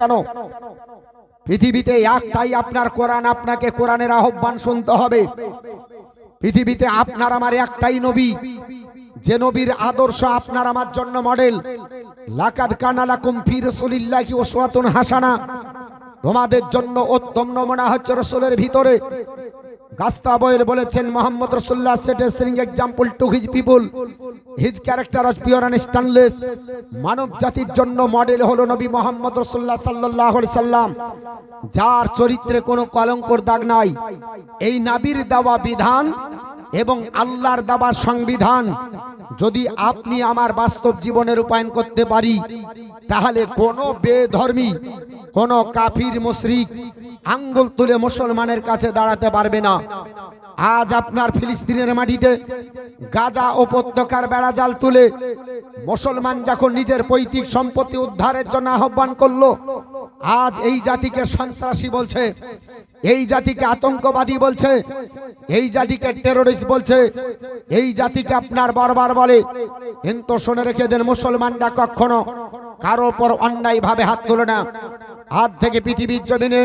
কেন? পৃথিবীতে একটাই আপনার কোরআন, আপনাকে কোরআনের আহ্বান শুনতে হবে। পৃথিবীতে আপনার আমার একটাই নবী, যে নবীর আদর্শ আপনার আমার জন্য মডেল। লাকাদ কানালাকুম ফি রাসূলিল্লাহি উসওয়াতুন হাসানা। তোমাদের জন্য উত্তম নমুনা হচ্ছে রসুলের ভিতরে। গাস্তা বয়েল বলেছেন মোহাম্মদ রসুল্লাহ set a shining example to his people his character of pure and stainless মানব জাতির জন্য মডেল হলো নবী মোহাম্মদ রসুল্লাহ সাল্লাহ সাল্লাম, যার চরিত্রে কোনো কলঙ্কর দাগ নাই। এই নাবির দেওয়া বিধান এবং আল্লাহর দেওয়া সংবিধান যদি আপনি আমার বাস্তব জীবনে রূপায়ণ করতে পারি, তাহলে কোনো বেধর্মী, কোন কাফির, মুশরিক আঙ্গুল তুলে মুসলমানের কাছে দাঁড়াতে পারবে না। আজ আপনার ফিলিস্তিনের মাটিতে গাজা উপত্যকার বেড়াজাল তুলে মুসলমান যখন নিজের পৈতৃক সম্পত্তি উদ্ধারের জন্য আহ্বান করল আজ এই জাতিকে সন্ত্রাসী বলছে, এই জাতিকে আতঙ্কবাদী বলছে, এই জাতিকে টেরোরিস্ট বলছে, এই জাতিকে আপনার বারবার বলে, কিন্তু শুনে রেখে দেন মুসলমানরা কখনো কারও পর অন্যায় ভাবে হাত তোলে না। হাত থেকে পৃথিবীর জমিনে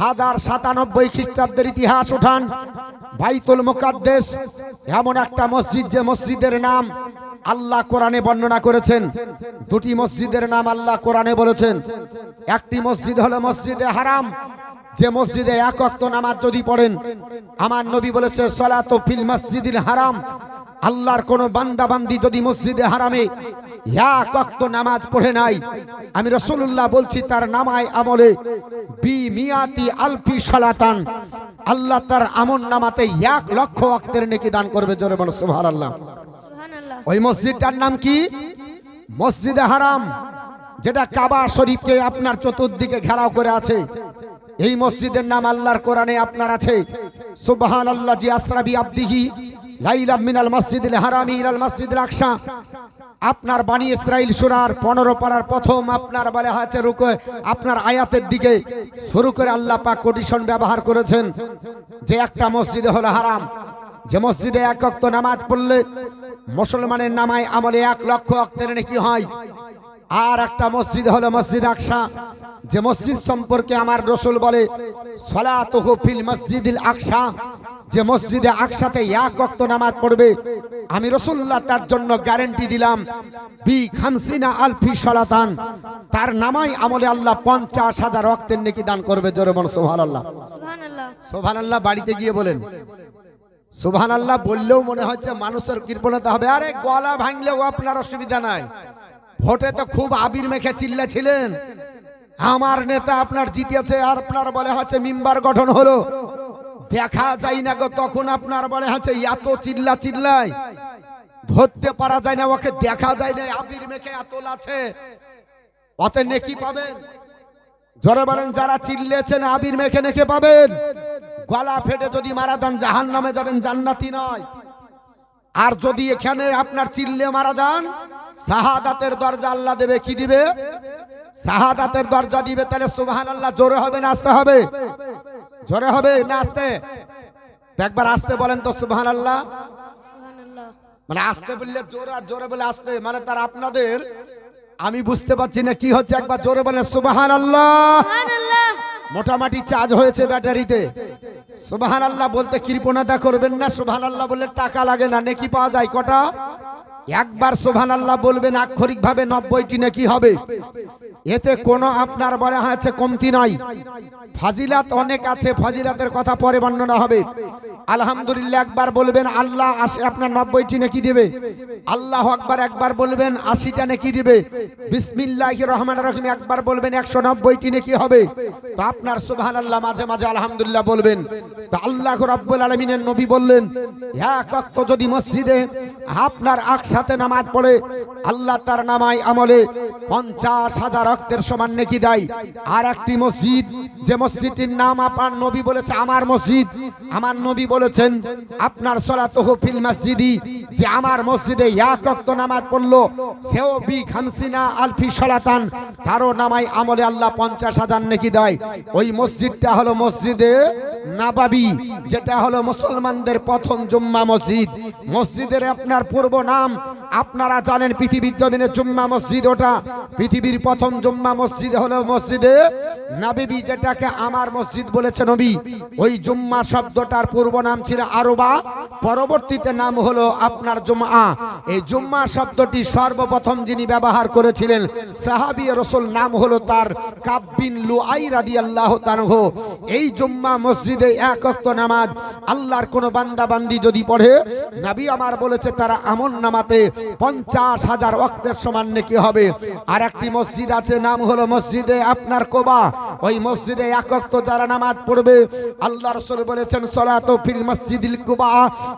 হাজার সাতানব্বই খ্রিস্টাব্দের ইতিহাস উঠান। বাইতুল মুকাদ্দেস এমন একটা মসজিদ যে মসজিদের নাম আল্লাহ কোরআনে বর্ণনা করেছেন। দুটি মসজিদের নাম আল্লাহ কোরআনে বলেছেন। একটি মসজিদ হলো মসজিদে হারাম। যে মসজিদে এক অক্ত নামাজ যদি পড়েন, আমার নবী বলেছে, সলাত ফিল মসজিদিল হারাম। আল্লাহর কোন বান্দাবান্দি যদি মসজিদে হারামে এক অক্ত নামাজ পড়ে নাই। আমি রসুল্লাহ বলছি তার নামায় আমলে বি মিয়াতি আলফি সালাতান। আল্লাহ তার আমন নামাতে এক লক্ষ অক্তের নেকি দান করবে জোরে বলো সুবহানাল্লাহ। সুবহানাল্লাহ। ওই মসজিদটার নাম কি? মসজিদে হারাম যেটা কাবা শরীফকে আপনার চতুর্দিকে ঘেরাও করে আছে। এই মসজিদের নাম আল্লাহর কোরআনে আপনার আছে। সুবহান আল্লাহ জি আসরাবি আব্দিহি মিনাল ইলাল মসজিদুল আকসা। আপনার বাণী ইসরাইল সুরার পনেরো পাড়ার প্রথম আপনার বলে আছে রুকো, আপনার আয়াতের দিকে শুরু করে আল্লাহ পাক কোটিশন ব্যবহার করেছেন। যে একটা মসজিদে হলো হারাম, যে মসজিদে এক অক্ত নামাজ পড়লে মুসলমানের নামায় আমলে এক লক্ষ অক্তের নাকি হয়। আর একটা মসজিদ হলো মসজিদ আকসা, যে মসজিদ সম্পর্কে আমার রসুল বলে, সলাতুহু ফিল মসজিদিল আকসা। যে মসজিদে একসাথে এক অক্ত নামাজ পড়বে আমি রসুল্লাহ তার জন্য গ্যারেন্টি দিলাম বি খামসিনা আলফি সলাতান। তার নামাই আমলে আল্লাহ পঞ্চাশ হাজার রক্তের নেকি দান করবে জোরে মন সোহান আল্লাহ সোহান আল্লাহ বাড়িতে গিয়ে বলেন। সুবহান আল্লাহ বললেও মনে হচ্ছে মানুষের কৃপণতা হবে। আরে গলা ভাঙলেও আপনার অসুবিধা নাই। ভোটে তো খুব আবির মেখে চিল্লাছিলেন। আমার নেতা আপনার জিতেছে আর আপনার বলে হচ্ছে মিম্বার গঠন হলো। দেখা যায় না গো, তখন আপনার বলে হচ্ছে এত চিল্লা চিল্লাই। ধরতে পারা যায় না, ওকে দেখা যায় না, আবির মেখে এত আছে। অতে নেকি পাবেন। জোরে বলেন, যারা চিল্লেছেন, আবির মেখে নেকে পাবেন। গলা ফেটে যদি মারা যান জাহান নামে যাবেন, জান্নাতি নয়। আর যদি এখানে আপনার চিল্লে মারা যান, শাহাদাতের দরজা আল্লাহ দেবে, কি দিবে? শাহাদাতের দরজা দিবে, তাহলে সুবহান আল্লাহ জোরে হবে না আসতে হবে। জোরে হবে না আসতে একবার আসতে বলেন তো সুবহান আল্লাহ মানে আসতে বললে জোরে আর জোরে বলে আসতে মানে তার আপনাদের আমি বুঝতে পারছি না কি হচ্ছে একবার জোরে বলেন সুবহান আল্লাহ মোটামুটি চার্জ হয়েছে ব্যাটারিতে। সুবহান আল্লাহ বলতে কৃপণতা করবেন না সুবহান আল্লাহ বলে টাকা লাগে না নেকি পাওয়া যায় কটা? একবার সোভান আল্লাহ বলবেন আক্ষরিক ভাবে নব্বইটি নাকি হবে? এতে কোনো আপনার বলে আছে কমতি নাই। ফাজিলাত অনেক আছে, ফাজিলাতের কথা পরে বর্ণনা হবে। আলহামদুলিল্লাহ একবার বলবেন, আল্লাহ আসে আপনার নব্বইটি নেকি দিবে? আল্লাহ আকবার একবার বলবেন, আশিটা নেকি দিবে? বিসমিল্লাহ রহমান রহিম, একবার বলবেন, একশো নব্বইটি নাকি হবে? তো আপনার সুবহান আল্লাহ মাঝে মাঝে আলহামদুলিল্লাহ বলবেন। তো আল্লাহ রব্বুল আলমিনের নবী বললেন, এক অক্ত যদি মসজিদে আপনার একসাথে নামাজ পড়ে, আল্লাহ তার নামায় আমলে পঞ্চাশ হাজার রক্তের সমান নেকি দেয়? আর একটি মসজিদ, যে মসজিদটির নাম আপনার নবী বলেছে, আমার মসজিদ, আমার নবী বলেছেন, আপনার সলাতহ ফিল মসজিদি, যে আমার মসজিদে এক ওয়াক্ত নামাজ পড়ল, সেও বি খামসিনা আলফি সলাতান। তারও নামাই আমলে আল্লাহ পঞ্চাশ হাজার নেকি দেয়। ওই মসজিদটা হলো মসজিদে নাবাবি, যেটা হলো মুসলমানদের প্রথম জুম্মা মসজিদ। মসজিদের আপনার পূর্ব নাম, আপনারা জানেন পৃথিবীর জমিনে জুম্মা মসজিদ ওটা। পৃথিবীর প্রথম জুম্মা মসজিদ হলো মসজিদে নাবিবি, যেটাকে আমার মসজিদ বলেছে নবী। ওই জুম্মা শব্দটার পূর্ব নাম ছিল আরবা। পরবর্তীতে নাম হলো আপনার জুম্মা এই জুম্মা শব্দটি সর্বপ্রথম যিনি ব্যবহার করেছিলেন, সাহাবি রসুল, নাম হলো তার কাব্বিন লুআই রাদিয়াল্লাহু তাআলা। এই জুম্মা মসজিদে এক ওয়াক্ত নামাজ আল্লাহর কোন বান্দা বান্দি যদি পড়ে, নবী আমার বলেছে তারা আমন নামাতে পঞ্চাশ হাজার ওয়াক্তের সমান নাকি হবে। আর একটি মসজিদ আছে, নাম হলো মসজিদে আপনার কোবা। ওই মসজিদে এক ওয়াক্ত যারা নামাজ পড়বে, আল্লাহ রসুল বলেছেন, সলাতো ফিল মসজিদিল কুবা,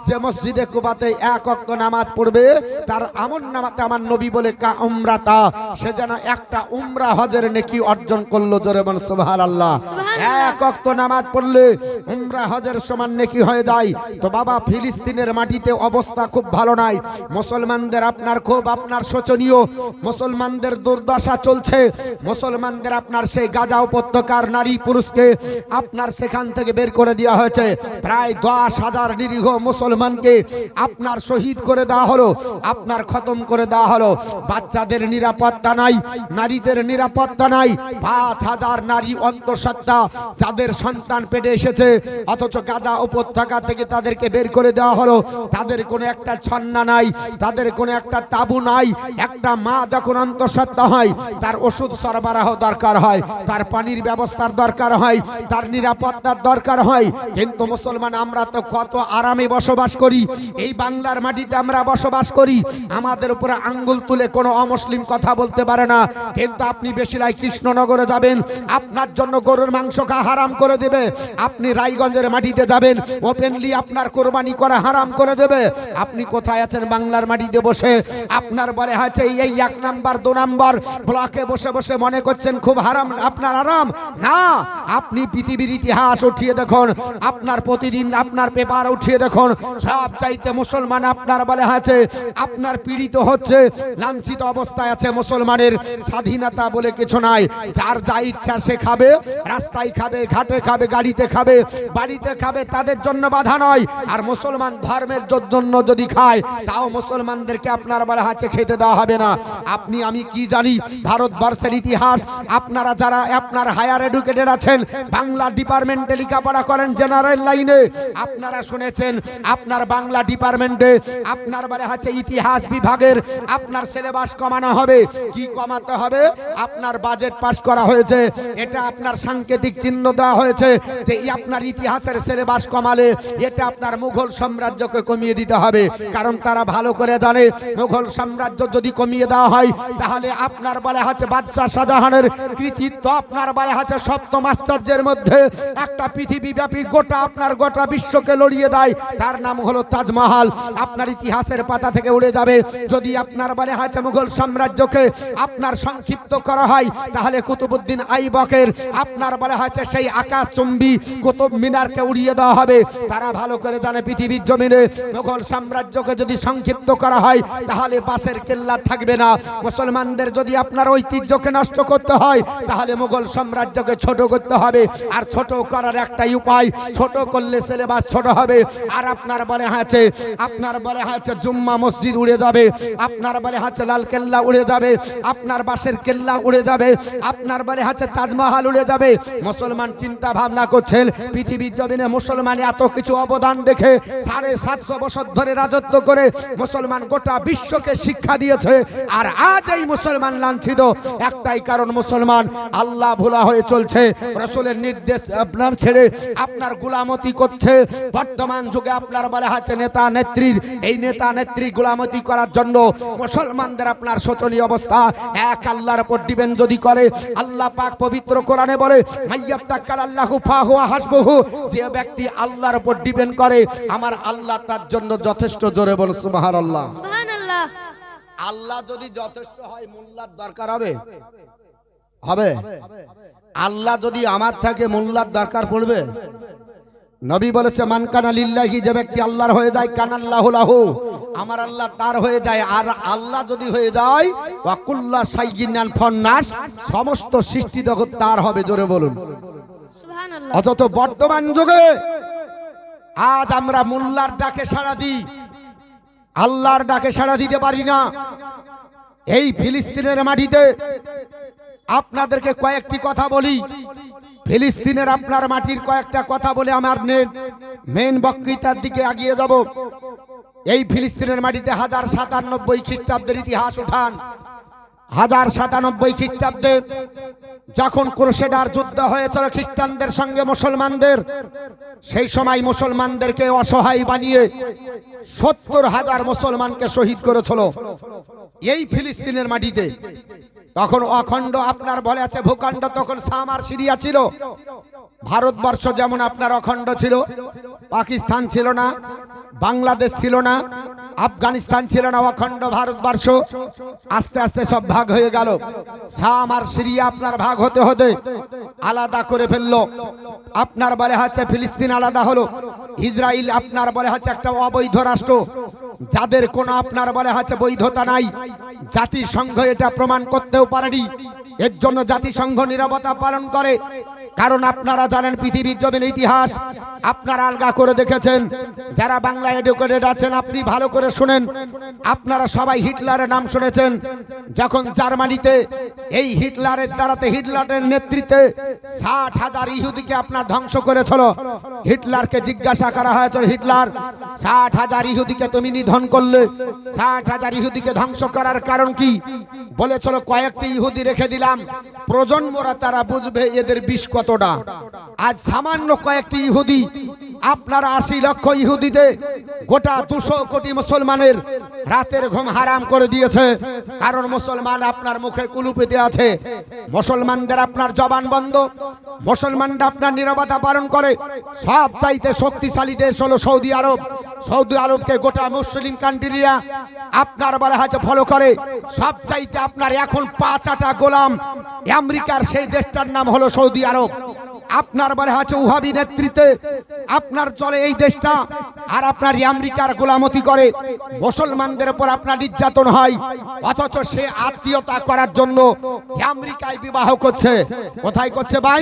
যে মসজিদে কুবাতে এক অক্ত নামাজ পড়বে, তার আমন নামাতে আমার নবী বলে কা উমরাতা, সে যেন একটা উমরা হজের নেকি অর্জন করল জোরে বল সুবহানাল্লাহ। এক ওয়াক্ত নামাজ পড়লে উমরা হজের সমান নেকি হয়ে যায়। তো বাবা, ফিলিস্তিনের মাটিতে অবস্থা খুব ভালো নাই। মুসলমানদের আপনার খুব আপনার শোচনীয়। মুসলমানদের দুর্দশা চলছে। মুসলমানদের আপনার সেই গাজা উপত্যকার নারী পুরুষকে আপনার সেখান থেকে বের করে দেওয়া হয়েছে। প্রায় দশ হাজার নিরীহ মুসলমানকে আপনার শহীদ করে দেওয়া হলো, আপনার খতম করে দেওয়া হলো। বাচ্চাদের নিরাপত্তা নাই, নারীদের নিরাপত্তা নাই। পাঁচ হাজার নারী অন্তঃসত্ত্বা যাদের সন্তান পেটে এসেছে, অথচ গাজা উপত্যকা থেকে তাদেরকে বের করে দেওয়া হলো, তাদের কোনো একটা ছন্না নাই, তাদের কোনো একটা তাবু নাই, একটা মা যখন অন্তঃসত্ত্বা হয়, তার ওষুধ সরবরাহ দরকার হয়, তার পানির ব্যবস্থার দরকার হয়, তার নিরাপত্তার দরকার হয়। কিন্তু মুসলমান, আমরা তো কত আরামে বসবাস করি, এই বাংলার মাটিতে আমরা বসবাস করি, আমাদের উপরে আঙ্গুল তুলে কোনো অমুসলিম কথা বলতে পারে না। কিন্তু আপনি বেশিরাই কৃষ্ণনগরে যাবেন, আপনার জন্য গরুর মাংস খা হারাম করে দেবে। আপনি রায়গঞ্জের মাটিতে যাবেন ওপেনলি আপনার কোরবানি করা হারাম করে দেবে। আপনি কোথায় আছেন বাংলার মাটিতে বসে? আপনার বলে আছে এই এক নাম্বার, দু নাম্বার, ব্লকে বসে বসে মনে করছেন খুব হারাম, আপনার আরাম। না, আপনি পৃথিবীর ইতিহাস উঠিয়ে দেখুন, আপনার প্রতিদিন আপনার পেপার উঠিয়ে দেখুন, সব চাইতে মুসলমান আপনার বলে আছে, আপনার পীড়িত হচ্ছে, লাঞ্ছিত অবস্থায় আছে মুসলমানের স্বাধীনতা বলে কিছু নাই, যার যা ইচ্ছা সে খাবে, রাস্তায় খাবে, ঘাটে খাবে, গাড়িতে খাবে, বাড়িতে খাবে, তাদের জন্য বাধা নয়। আর মুসলমান ধর্মের জন্য যদি খায়, তাও মুসলমানদেরকে আপনার বলে আছে খেতে দেওয়া হবে না। আপনি, আমি কি জানি, ভারতবর্ষের ইতিহাস, আপনারা যারা, আপনার হায়ার এডুকেটেড আছেন, বাংলা ডিপার্টমেন্টে লেখাপড়া করেন জেনারেল লাইনে, আপনারা শুনেছেন, আপনার বাংলা ডিপার্টমেন্টে আপনার বলে হচ্ছে ইতিহাস বিভাগের আপনার সিলেবাস কমানো হবে। কি কমাতে হবে? আপনার বাজেট পাস করা হয়েছে। এটা আপনার সাংকেতিক চিহ্ন দেওয়া হয়েছে যে আপনার ইতিহাসের সিলেবাস কমালে এটা আপনার মুঘল সাম্রাজ্যকে কমিয়ে দিতে হবে। কারণ তারা ভালো করে জানে, মুঘল সাম্রাজ্য যদি কমিয়ে দেওয়া হয়, তাহলে আপনার বলে হচ্ছে বাদশাহ শাহজাহানের কৃতিত্ব, আপনার বলে হচ্ছে সপ্তম আশ্চর্যের মধ্যে। একটা পৃথিবীব্যাপী গোটা আপনার গোটা বিশ্বকে লড়িয়ে দেয়। তার নাম হলো তাজমহল। আপনার ইতিহাসের পাতা থেকে উড়ে যাবে। যদি আপনার বলে হচ্ছে মুঘল সাম্রাজ্যকে আপনার সংক্ষিপ্ত করা হয়, তাহলে কুতুবুদ্দিন আইবকের আপনার বলে হচ্ছে সেই আকাশ চুম্বি কুতুব মিনারকে উড়িয়ে দেওয়া হবে। তারা ভালো করে জানে পৃথিবীর জমিনে মুঘল সাম্রাজ্যকে যদি সংক্ষিপ্ত করা হয়, তাহলে বাসের কেল্লা থাকবে না। মুসলমানদের যদি আপনার ঐতিহ্যকে নষ্ট করতে হয়, তাহলে মুঘল সাম্রাজ্যকে ছোট করতে হবে। আর ছোট করার একটাই উপায়, ছোট করলে সিলেবাস ছোট হবে। আর আপনার বলে আছে, আপনার বলে আছে, জুম্মা মসজিদ উড়ে যাবে। আপনার বলে হাঁচে লাল কেল্লা উড়ে যাবে। আপনার বাসের কেল্লা উড়ে যাবে। আপনার বলে আছে, তাজমহল উড়ে যাবে। মুসলমান চিন্তা ভাবনা করছেন, পৃথিবীর জমিনে মুসলমান এত কিছু অবদান রেখে সাড়ে সাতশো বছর ধরে রাজত্ব করে মুসলমান গোটা বিশ্বকে শিক্ষা দিয়েছে। আর আজ এই মুসলমান লাঞ্ছিত। একটাই কারণ মুসলমান, আল্লাহ ভোলা হয়ে চলছে। রসুলের নির্দেশ আপনার ছেড়ে আপনার গুলামতি করছে। বর্তমান যুগে আপনার বলা আছে নেতা নেত্রীর। এই নেতা নেত্রী গুলামতি করার জন্য মুসলমানদের আপনার শোচনীয় অবস্থা। এক আল্লাহর উপর দিবেন যদি করে, আল্লাহ পাক পবিত্র কোরআনে বলে মাইয়াত্তাকাল আল্লাহু ফাহুয়া হাসবহু। যে ব্যক্তি আল্লাহর উপর ডিপেন্ড করে আমার আল্লাহ তার জন্য যথেষ্ট জোরে বল সুবহানাল্লাহ। সুবহানাল্লাহ। আল্লাহ যদি যথেষ্ট হয় মোল্লার দরকার হবে? হবে। আল্লাহ যদি আমার থাকে মোল্লার দরকার পড়বে? নবী বলেছে মান কানা লিল্লাহি যে ব্যক্তি আল্লাহর হয়ে যায় কানাল্লাহু লাহু আমার আল্লাহ তার হয়ে যায় আর আল্লাহ যদি হয়ে যায় ওয়াকুল্লা সাইয়িনান ফন্নাস সমস্ত সৃষ্টি জগৎ তার হবে জোরে বলুন। সুবহানাল্লাহ। অথচ বর্তমান যুগে আজ আমরা মোল্লার ডাকে সাড়া দিই আল্লাহর ডাকে সাড়া দিতে পারি না। এই ফিলিস্তিনের মাটিতে আপনাদেরকে কয়েকটি কথা বলি। ফিলিস্তিনের আপনার মাটির কয়েকটা কথা বলে আমার মেন বক্তৃতার দিকে এগিয়ে যাব। এই ফিলিস্তিনের মাটিতে হাজার সাতানব্বই খ্রিস্টাব্দের ইতিহাস উঠান। হাজার সাতানব্বই খ্রিস্টাব্দে যখন ক্রুসেডার যুদ্ধ হয়েছিল খ্রিস্টানদের সঙ্গে মুসলমানদের, সেই সময় মুসলমানদেরকে অসহায় বানিয়ে সত্তর হাজার মুসলমানকে শহীদ করেছিল। এই ফিলিস্তিনের মাটিতে তখন অখণ্ড আপনার বলে আছে, ভূখণ্ড তখন সামার সিরিয়া ছিল। ভারতবর্ষ যেমন আপনার অখণ্ড ছিল, পাকিস্তান ছিল না, বাংলাদেশ ছিল না, আফগানিস্তান ছিল না, অখণ্ড ভারতবর্ষ। আস্তে আস্তে সব ভাগ হয়ে গেল। শাম আর সিরিয়া আপনার ভাগ হতে হতে আলাদা করে ফেলল। আপনার বলে হচ্ছে ফিলিস্তিন আলাদা হলো। ইসরায়েল আপনার বলে হচ্ছে একটা অবৈধ রাষ্ট্র। যাদের কোন আপনার বলে হচ্ছে বৈধতা নাই, জাতিসংঘ এটা প্রমাণ করতেও পারেনি। এর জন্য জাতিসংঘ নিরাপত্তা পালন করে। কারণ আপনারা জানেন পৃথিবীর জমির ইতিহাস। আপনারা আলগা করে দেখেছেন। যারা বাংলা এডুকেটেড আছেন, আপনি ভালো করে শুনেন। আপনারা সবাই হিটলারের নাম শুনেছেন। যখন জার্মানিতে এই হিটলারের দ্বারাতে হিটলারের নেতৃত্বে ষাট হাজার ইহুদিকে আপনার ধ্বংস করেছিল, হিটলারকে জিজ্ঞাসা করা হয়েছিল হিটলার, ষাট হাজার ইহুদিকে তুমি নিধন করলে, ষাট হাজার ইহুদিকে ধ্বংস করার কারণ কি? বলেছিল, কয়েকটি ইহুদি রেখে দিলাম। প্রজন্মরা তারা বুঝবে, এদের বিষ কতটা? আজ সামান্য কয়েকটি ইহুদি আপনার আশি লক্ষ ইহুদিতে গোটা দুশো কোটি মুসলমানের রাতের ঘুম হারাম করে দিয়েছে। কারণ মুসলমান আপনার মুখে কুলুপেতে আছে। মুসলমানদের আপনার জবান বন্ধ। মুসলমানরা আপনার নিরাপত্তা পালন করে। সব চাইতে শক্তিশালী দেশ হলো সৌদি আরব। সৌদি আরবকে গোটা মুসলিম কান্ট্রিরা আপনার বলা হচ্ছে ফলো করে। সব চাইতে আপনার এখন পাঁচ আটা গোলাম। আমেরিকার সেই দেশটার নাম হলো সৌদি আরব। আপনার বলে আছে উহাবি নেতৃত্বে। আপনার চলে এই দেশটা, আর আপনার আমেরিকার গোলামতি করে। মুসলমানদের উপর আপনার নির্যাতন হয়, অথচ সে আত্মীয়তা করার জন্য আমেরিকায় বিবাহ করছে। কোথায় করছে ভাই?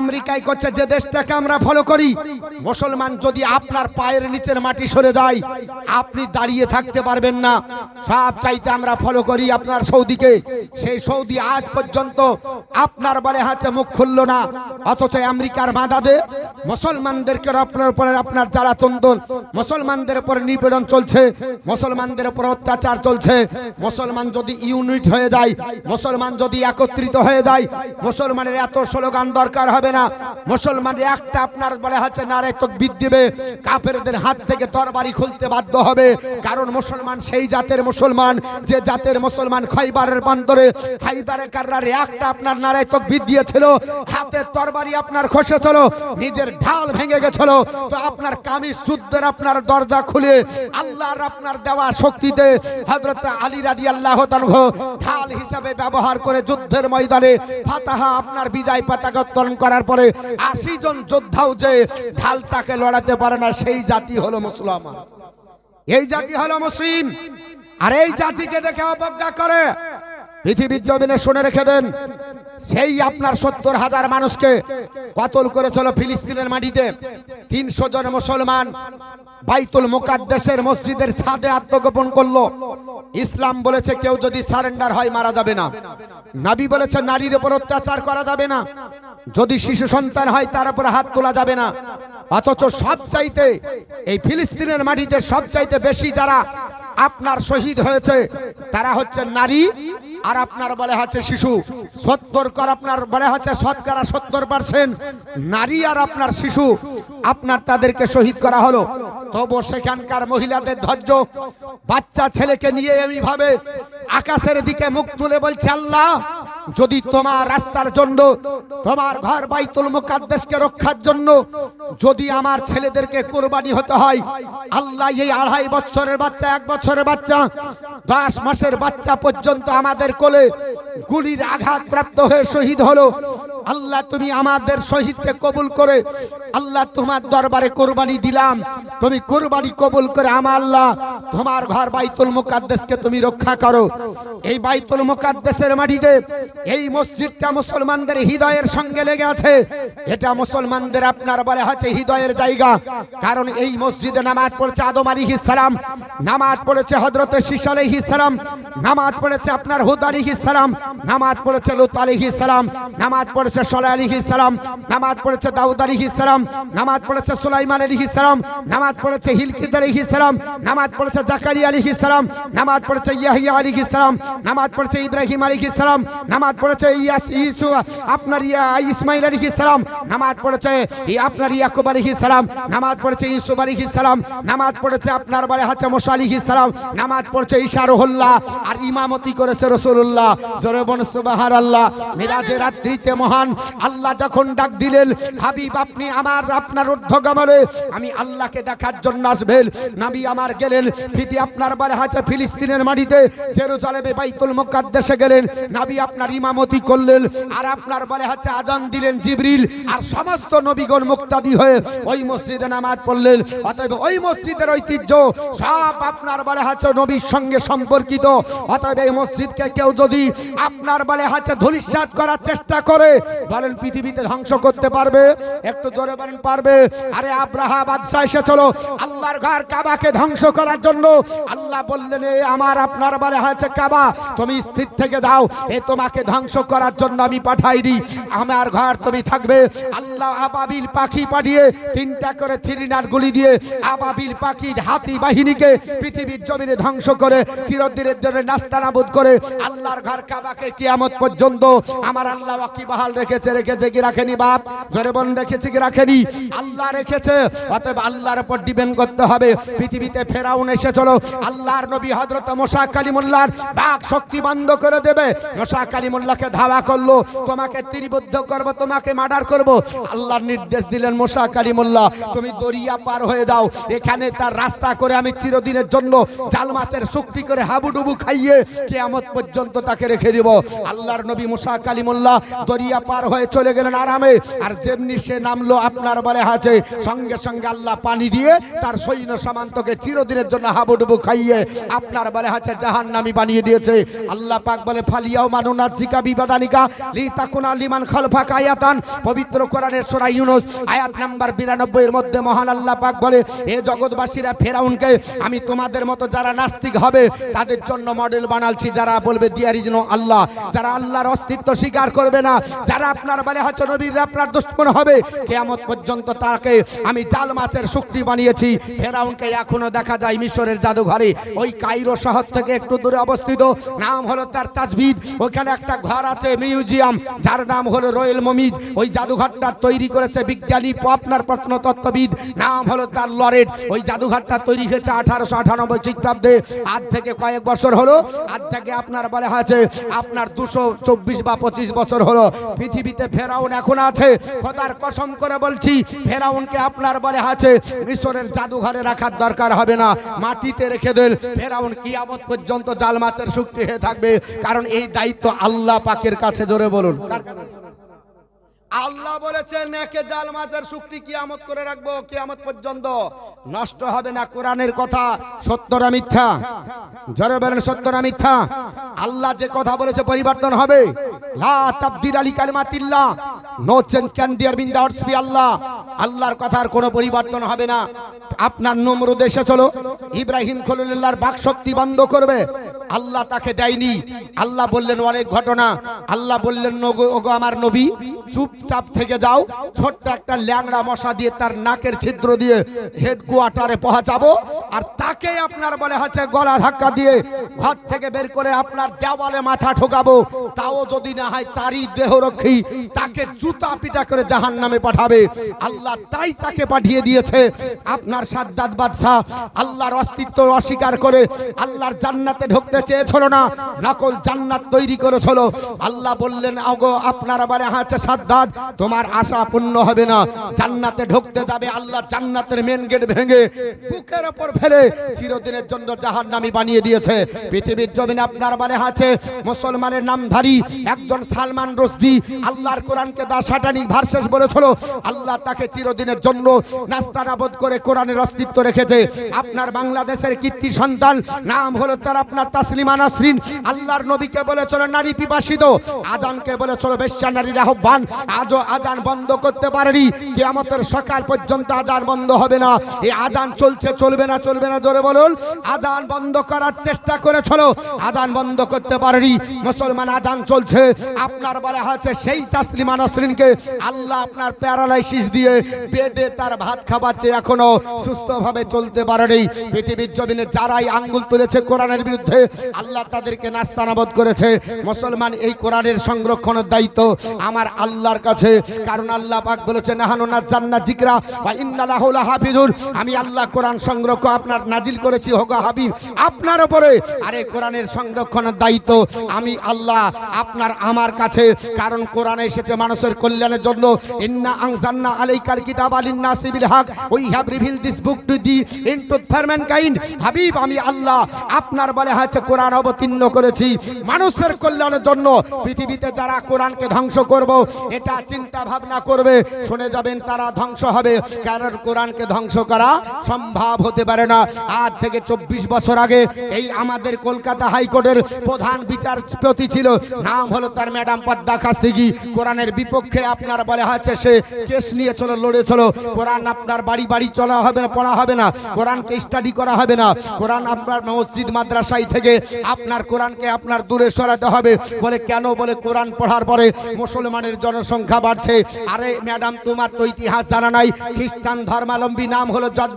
আমেরিকায় করছে যে দেশটাকে আমরা ফলো করি। মুসলমান যদি আপনার পায়ের নিচের মাটি সরে যায়, আপনি দাঁড়িয়ে থাকতে পারবেন না। সব চাইতে আমরা ফলো করি আপনার সৌদিকে। সেই সৌদি আজ পর্যন্ত আপনার বলে হাতে মুখ খুললো না, অথচ আমেরিকার মাদাদে। মুসলমানদেরকে আপনার উপরে আপনার যারা তন্দন মুসলমানদের উপরে নিপীড়ন চলছে, মুসলমানদের উপর অত্যাচার চলছে। মুসলমান যদি ইউনিট হয়ে যায়, মুসলমান যদি একত্রিত হয়ে যায়, মুসলমানের এত স্লোগান দরকার হবে না। মুসলমানের একটা আপনার বলে হচ্ছে নারে তকবিদ দিবে, কাফেরদের হাত থেকে তরবারি খুলতে বাধ্য হবে। কারণ মুসলমান সেই জাতের মুসলমান, যে জাতের মুসলমান খৈবারের বান্দরে হাইদারে কার্রারে একটা আপনার নারায় তকবিদ দিয়েছিল হাতের তরবারি আপনার খসেছিল নিজের ঢাল ভেঙে গেছিল। তো আপনার কামিজ যুদ্ধের আপনার দরজা খুলে আল্লাহর আপনার দেওয়া শক্তিতে হযরত আলী রাদিয়াল্লাহু তাআলা ঢাল হিসাবে ব্যবহার করে যুদ্ধের ময়দানে ফাতাহা আপনার বিজয় পতাকা করার পরে আশি জন যোদ্ধাও যে ঢালটাকে লড়াতে পারে না, সেই জাতি হলো মুসলমান। এই জাতি হলো মুসলিম। আর এই জাতিকে দেখে অবজ্ঞা করে। পৃথিবীর জমিনে শুনে রেখে দেন। সেই আপনার সত্তর হাজার মানুষকে কতল করেছিল ফিলিস্তিনের মাটিতে? তিনশো জন মুসলমান বাইতুল মুকাদ্দেশের মসজিদের ছাদে আত্মগোপন করল। ইসলাম বলেছে কেউ যদি সারেন্ডার হয় মারা যাবে না। নাবি বলেছে নারীর উপর অত্যাচার করা যাবে না। যদি শিশু সন্তান হয় তার উপর হাত তোলা যাবে না। অথচ সব চাইতে এই ফিলিস্তিনের মাটিতে সব চাইতে বেশি যারা আপনার শহীদ হয়েছে। তারা হচ্ছে নারী, আর আপনার বলে হচ্ছে শিশু। সত্তর কর আপনার বলে হচ্ছে শতকরা সত্তর পার্সেন্ট নারী আর আপনার শিশু, আপনার তাদেরকে শহীদ করা হলো। তবু সেখানকার মহিলাদের ধৈর্য, বাচ্চা ছেলেকে নিয়ে এইভাবে আকাশের দিকে মুখ তুলে বলছে, আল্লাহ যদি তোমার রাস্তার জন্য, তোমার ঘর বাইতুল মুকাদ্দেশকে রক্ষার জন্য যদি আমার ছেলেদেরকে কোরবানি হতে হয়, আল্লাহ এই আড়াই বছরের বাচ্চা, এক বছরের বাচ্চা, দশ মাসের বাচ্চা পর্যন্ত আমাদের কোলে গুলির আঘাত প্রাপ্ত হয়ে শহীদ হলো। আল্লাহ তুমি আমাদের শহীদকে কবুল করে, আল্লাহ তোমার দরবারে কোরবানি দিলাম। তুমি কোরবানি কবুল করে আমার আল্লাহ, তোমার ঘর বাইতুল মুকাদ্দেসকে তুমি রক্ষা করো। এই বাইতুল মুকাদ্দেসের মাটিতে এই মসজিদটা মুসলমানদের হৃদয়ের সঙ্গে লেগে আছে। এটা মুসলমানদের আপনার বলে আছে হৃদয়ের জায়গা। কারণ এই মসজিদে নামাজ পড়েছে আদম আলাইহিস সালাম, নামাজ পড়েছে হযরতে শীশ আলাইহিস সালাম, নামাজ পড়েছে আপনার হুদ আলাইহিস সালাম, নামাজ পড়েছে লুত আলাইহিস সালাম, নামাজ পড়েছে সালেহ আলাইহিস সালাম নামাজ পড়েছে দাউদ আলাইহিস সালাম নামাজ পড়েছে সুলাইমান আলাইহিস সালাম নামাজ পড়েছে হিলকিদ আলাইহিস সালাম নামাজ পড়েছে জাকারিয়া আলাইহিস সালাম নামাজ পড়েছে ইয়াহিয়া আলাইহিস সালাম নামাজ পড়েছে ইব্রাহিম আলাইহিস সালাম নামাজ পড়েছে ইয়াস ইসু আপনার ইয়া ইসমাইল আলাইহিস সালাম নামাজ পড়েছে আপনার ইয়াকুব আলাইহিস সালাম নামাজ পড়েছে ইউসুফ আলাইহিস সালাম নামাজ পড়েছে আপনার বারে হাতে মুসা আলাইহিস সালাম নামাজ পড়েছে ঈশা রুহুল্লাহ আর ইমামতি করেছে রাসূলুল্লাহ জোরে বন সুবহানাল্লাহ মিরাজের রাত্রিতে মহান আল্লাহ যখন ডাক দিলেন, হাবিব, আপনি আমার, আপনার ঊর্ধ্বগমনে, আমি আল্লাহকে দেখার জন্য আসবেন। নবী আমার গেলেন ফিতি আপনার বারে হাতে ফিলিস্তিনের মাটিতে, জেরুজালেমে বাইতুল মুকাদ্দাসে গেলেন। নবী আপনার ইমামতি করলেন, আর আপনার বলে হচ্ছে আজান দিলেন জিবরিল, আর সমস্ত নবীগণ মুক্তাদি হয়ে ওই মসজিদে নামাজ পড়লেন। অতএব ওই মসজিদের ঐতিহ্য সব আপনার বলে হচ্ছে নবীর সঙ্গে সম্পর্কিত। অতএব এই মসজিদকে কেউ যদি আপনার বলে হচ্ছে ধূলিসাৎ করার চেষ্টা করে বলেন, পৃথিবীতে ধ্বংস করতে পারবে? একটু জোরে বলেন, পারবে? আরে আব্রাহা বাদশাহ চলো, আল্লাহর ঘর কাবাকে ধ্বংস করার জন্য। আল্লাহ বললেন, এ আমার, আপনার বলে হয়েছে কাবা। তুমি স্থির থেকে দাও। এ তোমাকে ধ্বংস করার জন্য আমি পাঠাইনি। আমার ঘর তুমি থাকবে। আল্লাহ আবাবিল পাখি পাঠিয়ে তিনটা করে থ্রিনার গুলি দিয়ে আবাবিল পাখি হাতি বাহিনীকে পৃথিবীর জমিনে ধ্বংস করে, চিরদিনের জন্য নাস্তানাবুদ করে, আল্লাহর ঘর কাবাকে কিয়ামত পর্যন্ত আমার আল্লাহ ওয়াকি বহাল রেখেছে রেখেছে কি রাখেনি বাপ? জোরে বন রেখেছে কি রাখেনি? আল্লাহ রেখেছে, অতএব আল্লাহর উপর ডিপেন্ড করতে হবে। পৃথিবীতে ফেরাউন এসে চলো আল্লাহর নবী হযরত মোসা কালিমুল্লাহর বাক শক্তি বন্ধ করে দেবে। মোসা কালিমুল্লাহকে ধাওয়া করল, তোমাকে তীরবদ্ধ করব, তোমাকে মার্ডার করব। আল্লাহর নির্দেশ দিলেন মোসা কালিমুল্লাহ, তুমি দরিয়া পার হয়ে দাও এখানে তার রাস্তা করে আমি চিরদিনের জন্য জাল মাছের শক্তি করে হাবুডুবু খাইয়ে কিয়ামত পর্যন্ত তাকে রেখে দিব। আল্লাহর নবী মুসা কালিমুল্লাহ দরিয়া পার হয়ে চলে গেলেন আরামে। আর যেমনি সে নামলো আপনার বলে হাতে সঙ্গে সঙ্গে আল্লাহ পানি দিয়ে তার সৈন্য সামান্তকে চিরদিনের জন্য হাবুডুবু খাইয়ে আপনার বলে হাতে জাহান নামি বানিয়ে দিয়েছে। আল্লাহ পাক বলে, ফালিয়াও মানুনা জিকা বিবাদানিকা লি তাকুনা লিমান খলফা কায়াতান পবিত্র কোরআনের সূরা ইউনুস, আয়াত নাম্বার 92 এর মধ্যে মহান আল্লাহ পাক বলে এ জগৎবাসীরা ফেরাউনকে, আমি তোমাদের মতো যারা নাস্তিক হবে, তাদের জন্য মডেল বানালছি যারা বলবে দিয়ার ইজ আল্লাহ যারা আল্লাহর অস্তিত্ব স্বীকার করবে না, যারা আপনার বলে হচ্ছে নবীর আপনার দুশ্মন হবে। কেয়ামত পর্যন্ত তাকে আমি জাল মাছের শুক্তি বানিয়েছি। ফেরাউনকে এখনও দেখা যায় মিশরের জাদুঘরে। ওই কাইরো শহর থেকে একটু দূরে অবস্থিত। নাম হলো তার তাজবিদ ওইখানে একটা ঘর আছে, মিউজিয়াম। যার নাম হলো রয়েল মমিজ। ওই জাদুঘরটা তৈরি করেছে বিজ্ঞানী আপনার প্রত্নতত্ত্ববিদ। নাম হলো তার লরেট। ওই জাদুঘরটা তৈরি হয়েছে আঠারোশো আটানব্বই খ্রিস্টাব্দে। আজ থেকে কয়েক বছর হলো। আজ থেকে আপনার বলে হয়েছে, আপনার দুশো চব্বিশ বা পঁচিশ বছর হলো। পৃথিবীতে ফেরাউন এখন আছে। খোদার কসম করে বলছি, ফেরাউনকে আপনার বলে আছে, মিশরের জাদুঘরে রাখার দরকার হবে না, মাটিতে রেখে দেন। ফেরাউন কিয়ামত পর্যন্ত জাল মাছের শুক্তি হয়ে থাকবে। কারণ এই দায়িত্ব আল্লাহ পাকের কাছে, জোরে বলুন? আল্লাহ বলেছেন, একে জাল মাছের শুক্তি কিয়ামত করে রাখব, কিয়ামত পর্যন্ত। নষ্ট হবে না কোরআনের কথা সত্যরা মিথ্যা? জরে বলেন সত্যরা মিথ্যা? আল্লাহ যে কথা বলেছে পরিবর্তন হবে। নো আল্লাহ আল্লাহর কথার কোনো পরিবর্তন হবে না। আপনার নমরুদ এসে চলো। ইব্রাহিম খলিলুল্লাহর বাক শক্তি বন্ধ করবে। আল্লাহ তাকে দেয়নি। আল্লাহ বললেন, অনেক ঘটনা। আল্লাহ বললেন আমার নবী, চুপচাপ থেকে যাও। ছোট্ট একটা ল্যাংড়া মশা দিয়ে তার নাকের ছিদ্র দিয়ে হেড কোয়ার্টারে পৌঁছাবো। আর তাকে আপনার বলে হচ্ছে গলা ধাক্কা দিয়ে ঘর থেকে বের করে আপনার দেওয়ালে মাথা ঠোকাবো। তাও যদি না হয় তারই দেহরক্ষী তাকে জুতা পিটা করে জাহান নামে পাঠাবে। আল্লাহ আল্লাহ তাই তাকে পাঠিয়ে দিয়েছে। আপনার সাদ্দাত বাদশাহ আল্লাহর অস্তিত্ব অস্বীকার করে আল্লাহর জান্নাতে ঢুকতে চেয়েছিল না, নকল জান্নাত তৈরি করেছিল। আল্লাহ বললেন আগো আপনার আবার আছে সাদ্দাত, তোমার আশা পূর্ণ হবে না। জান্নাতে ঢুকতে যাবে, আল্লাহ জান্নাতের মেন গেট ভেঙে বুকের ওপর ফেলে চিরদিনের জন্য জাহান্নামী বানিয়ে দিয়েছে। পৃথিবীর জমিনে আপনার মানে আছে, মুসলমানের নামধারী একজন সালমান রশদি, আল্লাহর কোরআনকে দা সাটানিক ভার্সেস বলেছিল। আল্লাহ তাকে চিরদিনের জন্য নাস্তানাবোধ করে কোরআনের অস্তিত্ব রেখেছে। আপনার বাংলাদেশের কীর্তি সন্তান, নাম হলো তার আপনার তাসলিমা নাসরিন, আল্লাহর নবীকে বলেছিল নারী পিপাসিত, আজানকে বলেছিল বেশ্যা নারীর আহ্বান। আজও আজান বন্ধ করতে পারেনি, কিয়ামতের সকাল পর্যন্ত আজান বন্ধ হবে না। এই আজান চলছে, চলবে না চলবে না, জোরে বলুন। আজান বন্ধ করার চেষ্টা করেছিল আজান বন্ধ করতে পারেনি। মুসলমান আজান চলছে, আপনার বলা হয়েছে সেই তাসলিমা নাসরিনকে আল্লাহ আপনার প্যারালাইসিস দিয়ে পেটে তার ভাত খাওয়াচ্ছে এখনও সুস্থভাবে চলতে পারেনি। পৃথিবীর জমিনে যারাই আঙ্গুল তুলেছে কোরআনের বিরুদ্ধে আল্লাহ তাদেরকে নাস্তানাবোধ করেছে। মুসলমান এই কোরআনের সংরক্ষণের দায়িত্ব আমার আল্লাহর কাছে। কারণ আল্লাহ পাক বলেছে নাহানু নাজ্জান্না জিকরা ওয়া ইন্না লাহু লাহাফিজুন। আমি আল্লাহ কোরআন সংরক্ষণ আপনার নাজিল করেছি হোগা হাবিব, আপনার উপরে। আরে কোরআনের সংরক্ষণের দায়িত্ব আমি আল্লাহ, আপনার আমার কাছে। কারণ কোরআনে এসেছে, মানুষের কল্যাণের জন্য ইন্না আনজালনা আলাইকাল কিতাব আলিন্নাসি বিল হক। We have reveal this book to thee in truth for mankind Habib, আমি আল্লাহ আপনার বলে হচ্ছে কোরআন অবতীর্ণ করেছি। মানুষের কল্যাণের জন্য পৃথিবীতে যারা কোরআনকে ধ্বংস করব, এটা চিন্তা ভাবনা করবে। শুনে যাবেন তারা ধ্বংস হবে। কারণ কোরআনকে ধ্বংস করা সম্ভব হতে পারে না? আজ থেকে চব্বিশ বছর আগে এই আমাদের কলকাতা হাইকোর্টের প্রধান বিচারপতি ছিল। নাম হলো তার ম্যাডাম পদ্মা খাস্তিগি। কোরআনের বিপক্ষে আপনার বলে হচ্ছে, সে কেস নিয়ে চলো লড়েছিল কোরআন আপনার বাড়ি বাড়ি চলা হবে না, পড়া হবে না। কোরআনকে স্টাডি করা হবে না। কোরআন আপনার মসজিদ, মাদ্রাসায় থেকে আপনার কোরআনকে আপনার দূরে সরাতে হবে। বলে কেন? বলে কোরআন পড়ার পরে মুসলমানের জনসংখ্যা বাড়ছে। আরে ম্যাডাম, তোমার তো ইতিহাস জানা নাই। খ্রিস্টান ধর্মাবলম্বী নাম হলো জজ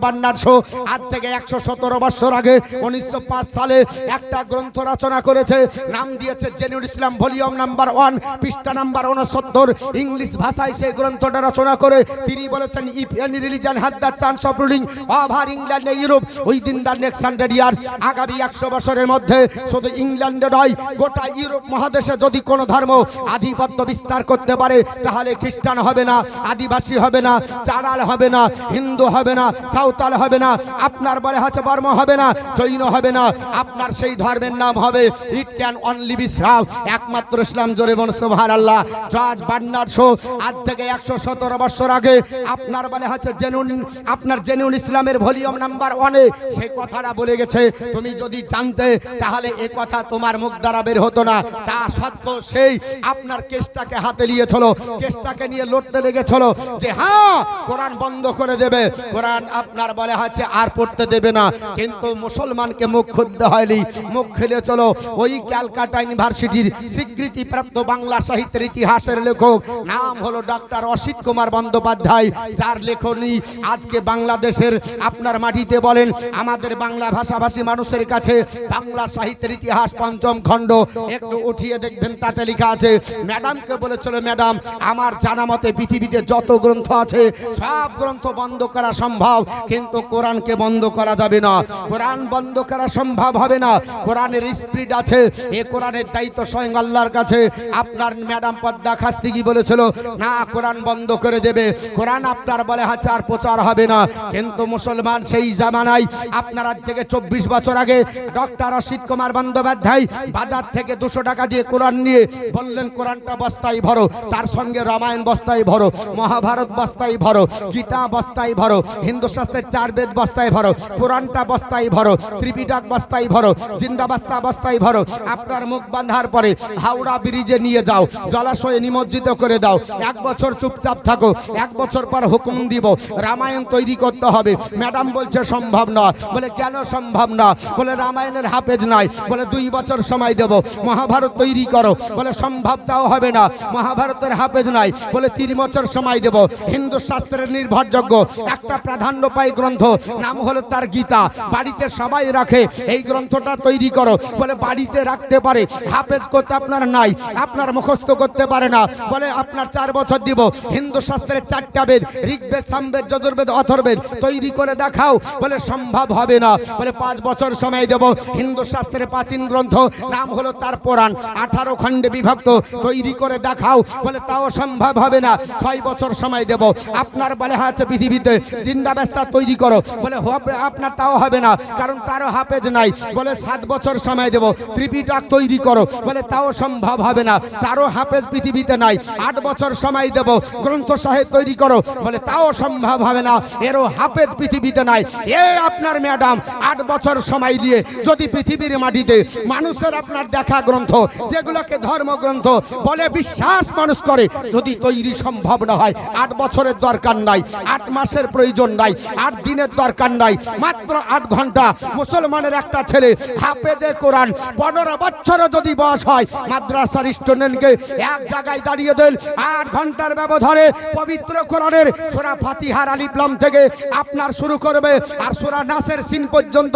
শো। আজ থেকে একশো সতেরো বছর আগে উনিশশো পাঁচ সালে একটা গ্রন্থ রচনা করেছে। নাম দিয়েছে জেনুর ইসলাম ভলিউম নাম্বার ওয়ান, পৃষ্ঠা নাম্বার উনসত্তর ইংলিশ ভাষায় সেই গ্রন্থটা রচনা করে তিনি বলেছেন if any religion had the chance of ruling over England Europe within the next hundred years আগামী একশো বছরের মধ্যে শুধু ইংল্যান্ডে নয়, গোটা ইউরোপ মহাদেশে যদি কোনো ধর্ম আধিপত্য বিস্তার করতে পারে, তাহলে খ্রিস্টান হবে না, আদিবাসী হবে না, চাড়াল হবে না, হিন্দু হবে না, সাঁওতাল হবে না, আপনার বলে হচ্ছে বর্ম হবে না, জৈন হবে না, আপনার সেই ধর্মের নাম হবে ইট ক্যান অনলি বি শ্রাব একমাত্র ইসলাম জোরে বন সোভার আল্লাহ জজ বান্নার শো, আজ থেকে একশো সতেরো বছর আগে আপনার বলে হচ্ছে জেনুন আপনার জেনুন ইসলামের ভলিউম নাম্বার ওয়ানে সেই কথাটা বলে গেছে, তুমি যদি জানতে তাহলে এ কথা তোমার মুখ দ্বারা বের হতো না। তা সত্ত্বেও সেই আপনার কেসটাকে হাতে নিয়েছিল, কেসটাকে নিয়ে লড়তে লেগেছিল যে হ্যাঁ কোরআন বন্ধ করে দেবে। কোরআন আপনার বলে হচ্ছে আর পড়তে দেবে না। কিন্তু মুসলমানকে মুখ খুলতে হয়নি। মুখ খুলে চলো, ওই ক্যালকাটা ইউনিভার্সিটির স্বীকৃতিপ্রাপ্ত বাংলা সাহিত্যের ইতিহাসের লেখক। নাম হলো ডক্টর অসিত কুমার বন্দ্যোপাধ্যায়। যার লেখনী আজকে বাংলাদেশের আপনার মাটিতে বলেন, আমাদের বাংলা ভাষাভাষী মানুষের কাছে বাংলা সাহিত্যের ইতিহাস পঞ্চম খণ্ড, একটু উঠিয়ে দেখবেন, তাতে লেখা আছে, ম্যাডামকে বলেছিল, ম্যাডাম, আমার জানা মতে পৃথিবীতে যত গ্রন্থ আছে, সব গ্রন্থ বন্ধ করা সম্ভব, কিন্তু কোরআনকে বন্ধ করা যাবে না। কোরআন বন্ধ করা সম্ভব হবে না। কোরআনের স্পিড আছে, এ কোরআনের দায়িত্ব স্বয়ং আল্লাহর কাছে। আপনার ম্যাডাম পদ্মা খাস্তিগি বলেছিল, না, কোরআন বন্ধ করে দেবে। কোরআন আপনার বলে হাতে আর প্রচার হবে না। কিন্তু মুসলমান সেই জামানায়, আপনার থেকে চব্বিশ বছর আগে, ডক্টর অসিত কুমার বন্দ্যোপাধ্যায় বাজার থেকে দুশো টাকা দিয়ে কোরআন নিয়ে বললেন, কোরআনটা বস্তায় ভরো, তার সঙ্গে রামায়ণ বস্তায় ভরো, মহাভারত বস্তায় ভরো, গীতা বস্তায় ভরো, হিন্দু শাস্ত্রের চার বেদ বস্তায় ভরো, কোরআনটা বস্তায় ভরো, ত্রিপিটক বস্তায় ভরো জিন্দা বস্তা বস্তায় ভরো, আপনার মুখ বাঁধার পরে হাওড়া ব্রিজে নিয়ে যাও, জলাশয়ে নিমজ্জিত করে দাও, এক বছর চুপচাপ থাকো, এক বছর পর হুকুম দিব, রামায়ণ তৈরি করতে হবে। ম্যাডাম বলছে, সম্ভব না বলে, কেন সম্ভব না বলে, রামায়ণের হাফেজ নাই। বলে দুই বছর সময় দেব। মহাভারত তৈরি করো। বলে সম্ভব তাও হবে না। মহাভারতের হাফেজ নাই। বলে তিন বছর সময় দেব। হিন্দু শাস্ত্রের নির্ভরযোগ্য। একটা প্রাধান্য পাই গ্রন্থ। নাম হলো তার গীতা। বাড়িতে সবাই রাখে। এই গ্রন্থটা তৈরি করো। বলে বাড়িতে রাখতে পারে। হাফেজ করতে আপনার নাই। আপনার মুখস্থ করতে পারে না। বলে আপনার চার বছর দিব। হিন্দু শাস্ত্রের চারটা বেদ। ঋগ্বেদ, সামবেদ, যজুর্বেদ, অথর্বেদ তৈরি করে দেখাও। বলে সম্ভব হবে না। বলে পাঁচ বছর সময় দেব। হিন্দু শাস্ত্রের প্রাচীন গ্রন্থ, নাম হলো তার পুরাণ। আঠারো খণ্ডে বিভক্ত, তৈরি করে দেখাও, বলে তাও সম্ভব হবে না। ছয় বছর সময় দেব। আপনার বলে আছে পৃথিবীতে, জিন্দা ব্যস্তা তৈরি করো। বলে হবে, আপনার তাও হবে না, কারণ তারও হাফেজ নাই। বলে সাত বছর সময় দেব, ত্রিপিটাক তৈরি করো। বলে তাও সম্ভব হবে না, তারও হাফেজ পৃথিবীতে নাই। আট বছর সময় দেব, গ্রন্থ সাহেব তৈরি করো। বলে তাও সম্ভব হবে না, এরও হাফেজ পৃথিবীতে নাই। এ আপনার ম্যাডাম, আট বছর সময় দিয়ে যদি পৃথিবীর মাটিতে মানুষের আপনার দেখা গ্রন্থ, যেগুলোকে ধর্মগ্রন্থ বলে বিশ্বাস মানুষ করে, যদি তৈরি সম্ভব না হয়, আট বছরের দরকার নাই, আট মাসের প্রয়োজন নাই, আট দিনের দরকার নাই, মাত্র আট ঘণ্টা। মুসলমানের একটা ছেলে হাফেজে কোরআন, পনেরো বছরও যদি বয়স হয়, মাদ্রাসার স্টুডেন্টকে এক জায়গায় দাঁড়িয়ে দেন, আট ঘণ্টার ব্যবধানে পবিত্র কোরআনের সোরা ফাতিহার আলিপ্লাম থেকে আপনার শুরু করবে, আর সোরা নাসের সিন পর্যন্ত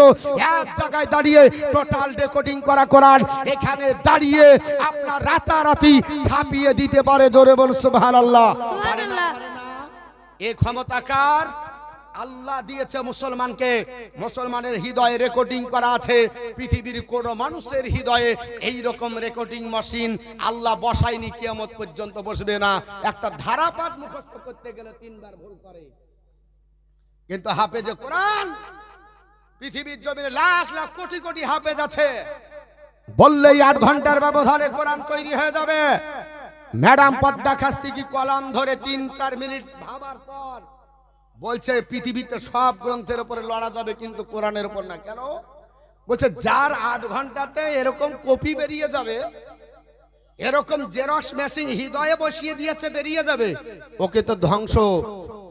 এক জায়গায় দাঁড়িয়ে টোটাল রেকর্ডিং করা কোরআন। এখানে দাঁড়িয়ে আপনার রাতারাতি ছাপিয়ে দিতে পারে জোরে বল সুবহানাল্লাহ। সুবহানাল্লাহ। এ ক্ষমতাকার আল্লাহ দিয়েছে মুসলমানকে। মুসলমানের হৃদয়ে রেকর্ডিং করা আছে। পৃথিবীর কোন মানুষের হৃদয়ে এই রকম রেকর্ডিং মেশিন আল্লাহ বসায়নি কিয়ামত পর্যন্ত বসবে না। একটা ধারাপাত মুখস্থ করতে গেলে তিনবার ভুল করে। কিন্তু হাফেজে কোরআন পৃথিবীর জমিনে লাখ লাখ কোটি কোটি হাফেজ আছে। বললেই আট ঘণ্টার ব্যবধানে কোরআন তৈরি হয়ে যাবে। ম্যাডাম পদ্মা খাস্তি কি কলাম ধরে তিন চার মিনিট ভাবার পর বলছে পৃথিবীতে সব গ্রন্থের উপরে লড়া যাবে কিন্তু কোরআনের উপর না। কেন? বলছে যার আট ঘন্টাতে এরকম কপি বেরিয়ে যাবে এরকম জেরক্স মেশিন হৃদয়ে বসিয়ে দিয়েছে বেরিয়ে যাবে ওকে তো ধ্বংস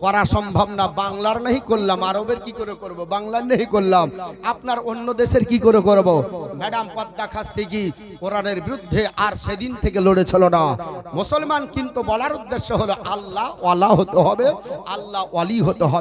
করা সম্ভব না। বাংলার নেই করলাম, আরবের কি করে করব? বাংলার নেই করলাম। আপনার অন্য দেশের কি করে করব? ম্যাডাম পদ্মা খাস্তি কি কোরআনের বিরুদ্ধে আর সেদিন থেকে লড়েছিল না। মুসলমান কিন্তু বলার উদ্দেশ্য হলো, আল্লাহ ওয়ালা হতে হবে, আল্লাহ ওয়ালি হতে হবে।